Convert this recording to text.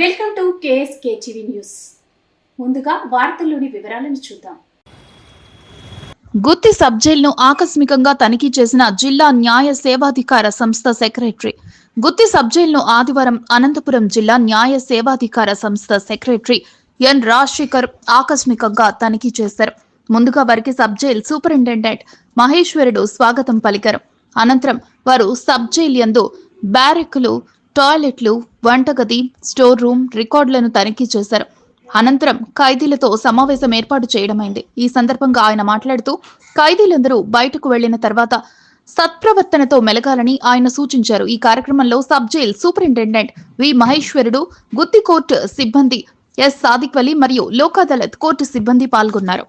Welcome to K S K TV news. ముందుగా వార్తల్లోని వివరాలను చూద్దాం. గుత్తి సబ్జైల్ను ఆకస్మికంగా తనిఖీ చేసిన జిల్లా న్యాయ సేవాధికార సంస్థ సెక్రటరీ. గుత్తి సబ్జైల్ను ఆదివారం అనంతపురం జిల్లా న్యాయ సేవాధికార సంస్థ సెక్రటరీ ఎన్ రాజశేఖర్ ఆకస్మికంగా తనిఖీ చేశారు. ముందుగా వారికి సబ్జైల్ సూపరింటెండెంట్ మహేశ్వరుడు స్వాగతం పలికారు. అనంతరం వారు సబ్జైల్ యందు బ్యారెక్లు టాయిలెట్లు వంటగది స్టోర్ రూమ్ రికార్డులను తనిఖీ చేశారు. అనంతరం ఖైదీలతో సమావేశం ఏర్పాటు చేయడమైంది. ఈ సందర్భంగా ఆయన మాట్లాడుతూ ఖైదీలందరూ బయటకు వెళ్ళిన తర్వాత సత్ప్రవర్తనతో మెలగాలని ఆయన సూచించారు. ఈ కార్యక్రమంలో సబ్ జైల్ సూపరింటెండెంట్ వి మహేశ్వరుడు గుత్తి కోర్టు సిబ్బంది ఎస్ సాదిక్వలి మరియు లోకాదళత్ కోర్టు సిబ్బంది పాల్గొన్నారు.